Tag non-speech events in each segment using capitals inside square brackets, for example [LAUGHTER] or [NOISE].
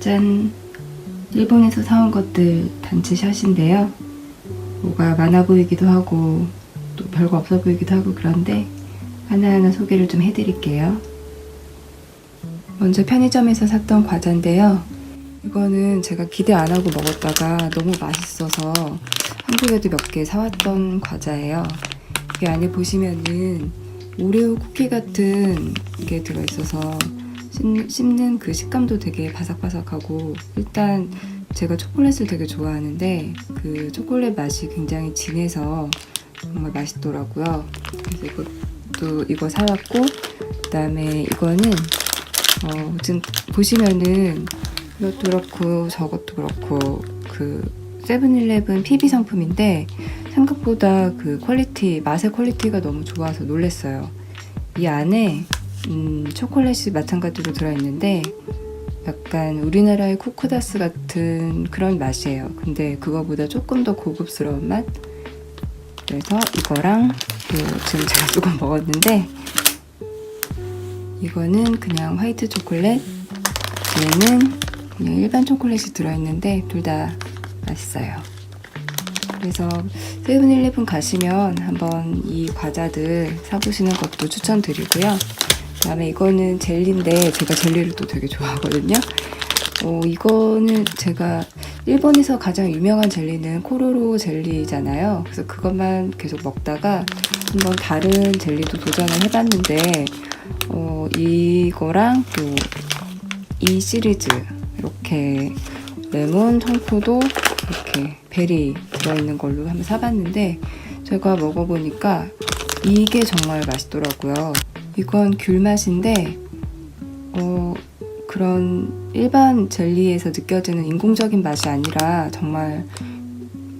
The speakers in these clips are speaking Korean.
짠! 일본에서 사온 것들 단체 샷인데요. 뭐가 많아 보이기도 하고 또 별거 없어 보이기도 하고 그런데 하나하나 소개를 좀 해드릴게요. 먼저 편의점에서 샀던 과자인데요. 이거는 제가 기대 안 하고 먹었다가 너무 맛있어서 한국에도 몇 개 사왔던 과자예요. 이 안에 보시면은 오레오 쿠키 같은 게 들어있어서 씹- 씹는 그 식감도 되게 바삭바삭하고 일단 제가 초콜릿을 되게 좋아하는데 그 초콜릿 맛이 굉장히 진해서 정말 맛있더라고요. 그래서 이것도 이거 사왔고 그다음에 이거는 어 지금 보시면은 이것도 그렇고 저것도 그렇고 그 세븐일레븐 PB 상품인데 생각보다 그 퀄리티 맛의 퀄리티가 너무 좋아서 놀랐어요. 이 안에 음, 초콜릿이 마찬가지로 들어있는데 약간 우리나라의 쿠쿠다스 같은 그런 맛이에요. 근데 그거보다 조금 더 고급스러운 맛. 그래서 이거랑 그 지금 제가 [LAUGHS] 조금 먹었는데 이거는 그냥 화이트 초콜릿 얘는 그냥 일반 초콜릿이 들어있는데 둘 다 맛있어요. 그래서 세븐일레븐 가시면 한번 이 과자들 사보시는 것도 추천드리고요. 그다음에 이거는 젤리인데 제가 젤리를 또 되게 좋아하거든요. 어, 이거는 제가 일본에서 가장 유명한 젤리는 코로로 젤리잖아요. 그래서 그것만 계속 먹다가 한번 다른 젤리도 도전을 해봤는데 어, 이거랑 또 이 시리즈 이렇게 레몬, 청포도 이렇게 베리 들어있는 걸로 한번 사봤는데 제가 먹어보니까 이게 정말 맛있더라고요. 이건 귤 맛인데 어, 그런 일반 젤리에서 느껴지는 인공적인 맛이 아니라 정말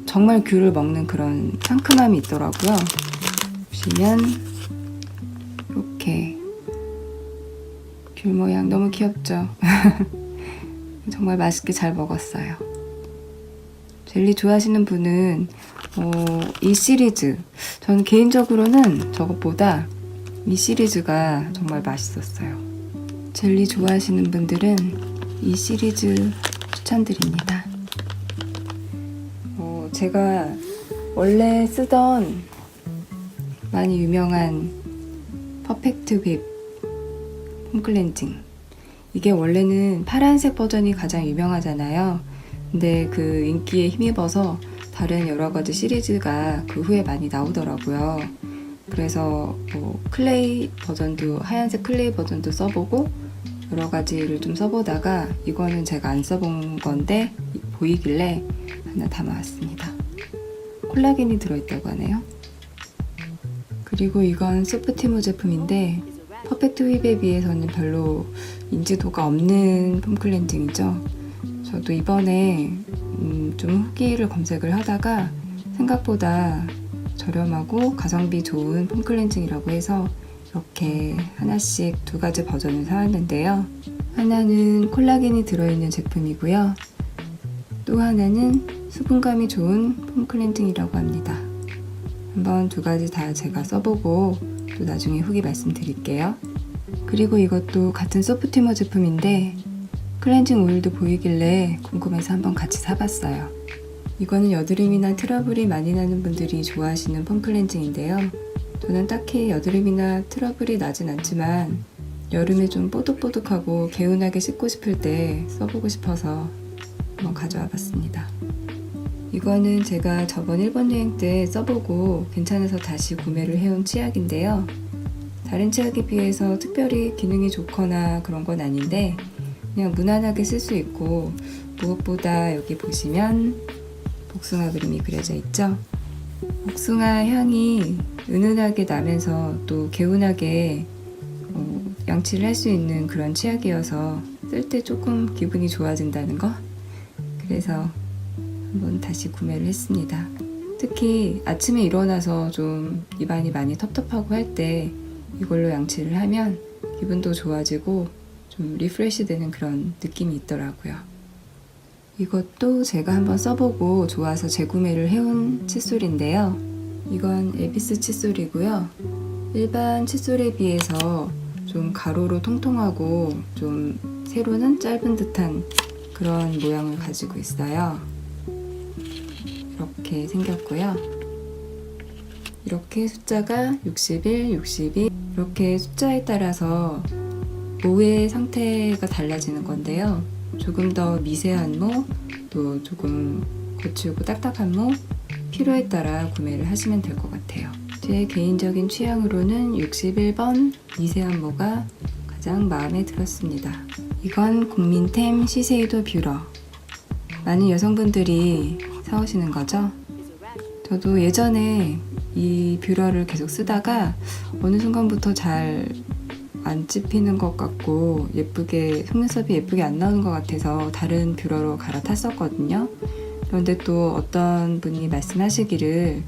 정말 귤을 먹는 그런 상큼함이 있더라고요. 보시면 이렇게 귤 모양 너무 귀엽죠? [LAUGHS] 정말 맛있게 잘 먹었어요. 젤리 좋아하시는 분은 어, 이 시리즈 저는 개인적으로는 저것보다 이 시리즈가 정말 맛있었어요. 젤리 좋아하시는 분들은 이 시리즈 추천드립니다. 어, 제가 원래 쓰던 많이 유명한 퍼펙트 립 홈클렌징 이게 원래는 파란색 버전이 가장 유명하잖아요. 근데 그 인기에 힘입어서 다른 여러 가지 시리즈가 그 후에 많이 나오더라고요. 그래서 뭐 클레이 버전도 하얀색 클레이 버전도 써보고 여러 가지를 좀 써보다가 이거는 제가 안 써본 건데 보이길래 하나 담아왔습니다. 콜라겐이 들어있다고 하네요. 그리고 이건 소프티모 제품인데 퍼펙트 휘에 비해서는 별로 인지도가 없는 폼 클렌징이죠. 저도 이번에 음, 좀 후기를 검색을 하다가 생각보다 저렴하고 가성비 좋은 폼 클렌징이라고 해서 이렇게 하나씩 두 가지 버전을 사왔는데요. 하나는 콜라겐이 들어있는 제품이고요. 또 하나는 수분감이 좋은 폼 클렌징이라고 합니다. 한번 두 가지 다 제가 써보고 또 나중에 후기 말씀드릴게요. 그리고 이것도 같은 소프티머 제품인데 클렌징 오일도 보이길래 궁금해서 한번 같이 사봤어요. 이거는 여드름이나 트러블이 많이 나는 분들이 좋아하시는 폼 클렌징인데요. 저는 딱히 여드름이나 트러블이 나진 않지만 여름에 좀 뽀득뽀득하고 개운하게 씻고 싶을 때 써보고 싶어서 한번 가져와 봤습니다. 이거는 제가 저번 일본 여행 때 써보고 괜찮아서 다시 구매를 해온 치약인데요. 다른 치약에 비해서 특별히 기능이 좋거나 그런 건 아닌데 그냥 무난하게 쓸 수 있고 무엇보다 여기 보시면 복숭아 그림이 그려져 있죠. 복숭아 향이 은은하게 나면서 또 개운하게 어, 양치를 할 수 있는 그런 치약이어서 쓸 때 조금 기분이 좋아진다는 거. 그래서 한번 다시 구매를 했습니다. 특히 아침에 일어나서 좀 입안이 많이 텁텁하고 할 때 이걸로 양치를 하면 기분도 좋아지고 좀 리프레시 되는 그런 느낌이 있더라고요. 이것도 제가 한번 써보고 좋아서 재구매를 해온 칫솔인데요. 이건 에비스 칫솔이고요. 일반 칫솔에 비해서 좀 가로로 통통하고 좀 세로는 짧은 듯한 그런 모양을 가지고 있어요. 이렇게 생겼고요. 이렇게 숫자가 61, 62 이렇게 숫자에 따라서 모의 상태가 달라지는 건데요. 조금 더 미세한 모, 또 조금 거칠고 딱딱한 모 필요에 따라 구매를 하시면 될 것 같아요. 제 개인적인 취향으로는 61번 미세한 모가 가장 마음에 들었습니다. 이건 국민템 시세이도 뷰러. 많은 여성분들이 사오시는 거죠. 저도 예전에 이 뷰러를 계속 쓰다가 어느 순간부터 잘 안 찝히는 것 같고 예쁘게 속눈썹이 예쁘게 안 나오는 것 같아서 다른 뷰러로 갈아탔었거든요. 그런데 또 어떤 분이 말씀하시기를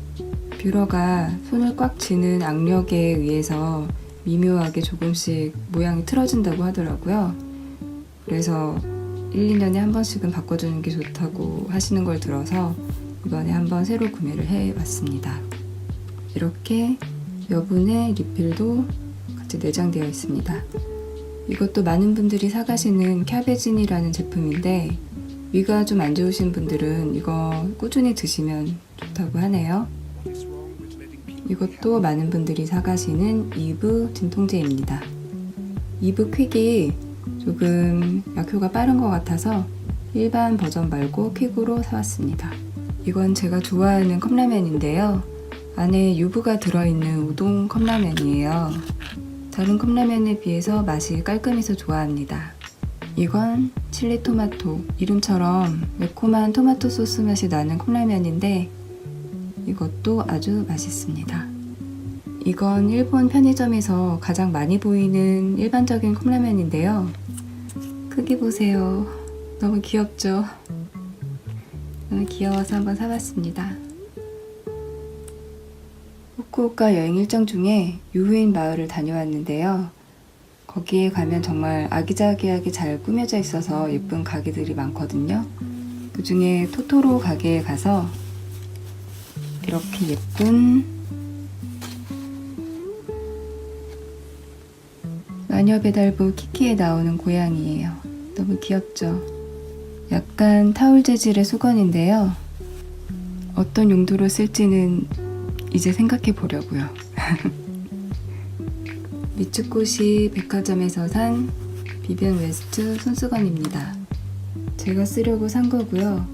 뷰러가 손을 꽉 쥐는 악력에 의해서 미묘하게 조금씩 모양이 틀어진다고 하더라고요. 그래서 1, 2년에 한 번씩은 바꿔주는 게 좋다고 하시는 걸 들어서 이번에 한번 새로 구매를 해봤습니다. 이렇게 여분의 리필도 같이 내장되어 있습니다. 이것도 많은 분들이 사가시는 캬베진이라는 제품인데 위가 좀 안 좋으신 분들은 이거 꾸준히 드시면 좋다고 하네요. 이것도 많은 분들이 사가시는 이브 진통제입니다. 이브 퀵이 조금 약효가 빠른 것 같아서 일반 버전 말고 퀵으로 사왔습니다. 이건 제가 좋아하는 컵라면인데요. 안에 유부가 들어있는 우동 컵라면이에요. 다른 컵라면에 비해서 맛이 깔끔해서 좋아합니다. 이건 칠리 토마토, 이름처럼 매콤한 토마토 소스 맛이 나는 컵라면인데 이것도 아주 맛있습니다. 이건 일본 편의점에서 가장 많이 보이는 일반적인 컵라면인데요. 크기 보세요. 너무 귀엽죠? 너무 귀여워서 한번 사봤습니다. 후쿠오카 여행 일정 중에 유후인 마을을 다녀왔는데요. 거기에 가면 정말 아기자기하게 잘 꾸며져 있어서 예쁜 가게들이 많거든요. 그 중에 토토로 가게에 가서 이렇게 예쁜 마녀 배달부 키키에 나오는 고양이에요. 너무 귀엽죠? 약간 타올 재질의 수건인데요. 어떤 용도로 쓸지는 이제 생각해 보려고요. [LAUGHS] 미츠코시 백화점에서 산 비비안 웨스트 손수건입니다. 제가 쓰려고 산 거고요.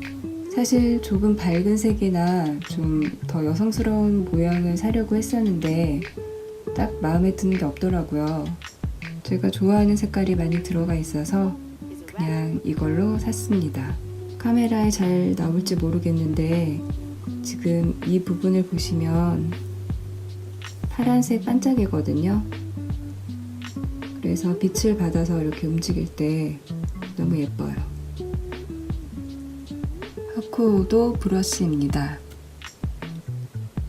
사실 조금 밝은 색이나 좀 더 여성스러운 모양을 사려고 했었는데 딱 마음에 드는 게 없더라고요. 제가 좋아하는 색깔이 많이 들어가 있어서 그냥 이걸로 샀습니다. 카메라에 잘 나올지 모르겠는데 지금 이 부분을 보시면 파란색 반짝이거든요. 그래서 빛을 받아서 이렇게 움직일 때 너무 예뻐요. 하쿠오도 브러쉬입니다.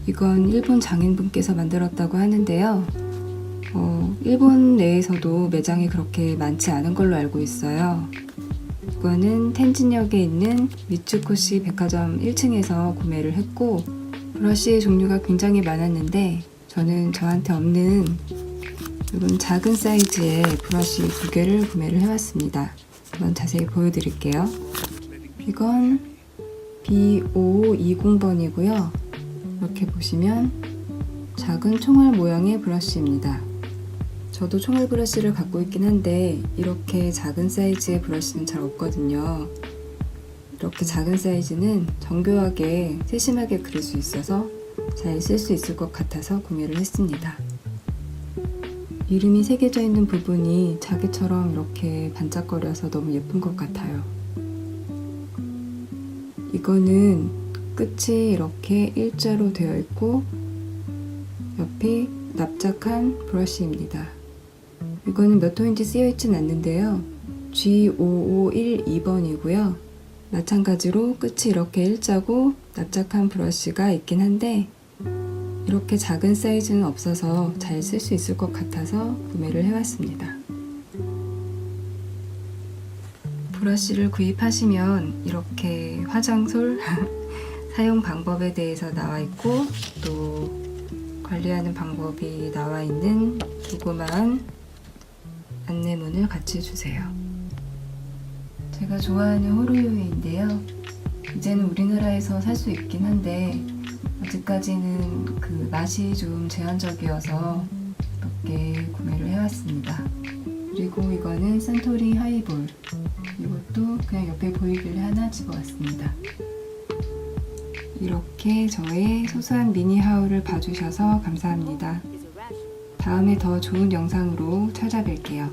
이건 일본 장인분께서 만들었다고 하는데요. 어, 일본 내에서도 매장이 그렇게 많지 않은 걸로 알고 있어요. 이거는 텐진역에 있는 미츠코시 백화점 1층에서 구매를 했고 브러쉬의 종류가 굉장히 많았는데 저는 저한테 없는 이런 작은 사이즈의 브러쉬 두 개를 구매를 해왔습니다. 한번 자세히 보여드릴게요. 이건 B5520번이고요. 이렇게 보시면 작은 총알 모양의 브러쉬입니다. 저도 총알 브러쉬를 갖고 있긴 한데 이렇게 작은 사이즈의 브러쉬는 잘 없거든요. 이렇게 작은 사이즈는 정교하게 세심하게 그릴 수 있어서 잘 쓸 수 있을 것 같아서 구매를 했습니다. 이름이 새겨져 있는 부분이 자기처럼 이렇게 반짝거려서 너무 예쁜 것 같아요. 이거는 끝이 이렇게 일자로 되어 있고 옆에 납작한 브러쉬입니다. 이거는 몇 호인지 쓰여 있진 않는데요. G5512번이고요. 마찬가지로 끝이 이렇게 일자고 납작한 브러쉬가 있긴 한데 이렇게 작은 사이즈는 없어서 잘 쓸 수 있을 것 같아서 구매를 해왔습니다. 브러쉬를 구입하시면 이렇게 화장솔 [LAUGHS] 사용 방법에 대해서 나와 있고 또 관리하는 방법이 나와 있는 조그마한 안내문을 같이 주세요. 제가 좋아하는 호루유인데요. 이제는 우리나라에서 살 수 있긴 한데 아직까지는 그 맛이 좀 제한적이어서 몇 개 구매를 해왔습니다. 그리고 이거는 산토리 하이볼. 이것도 그냥 옆에 보이길래 하나 집어왔습니다. 이렇게 저의 소소한 미니 하울을 봐주셔서 감사합니다. 다음에 더 좋은 영상으로 찾아뵐게요.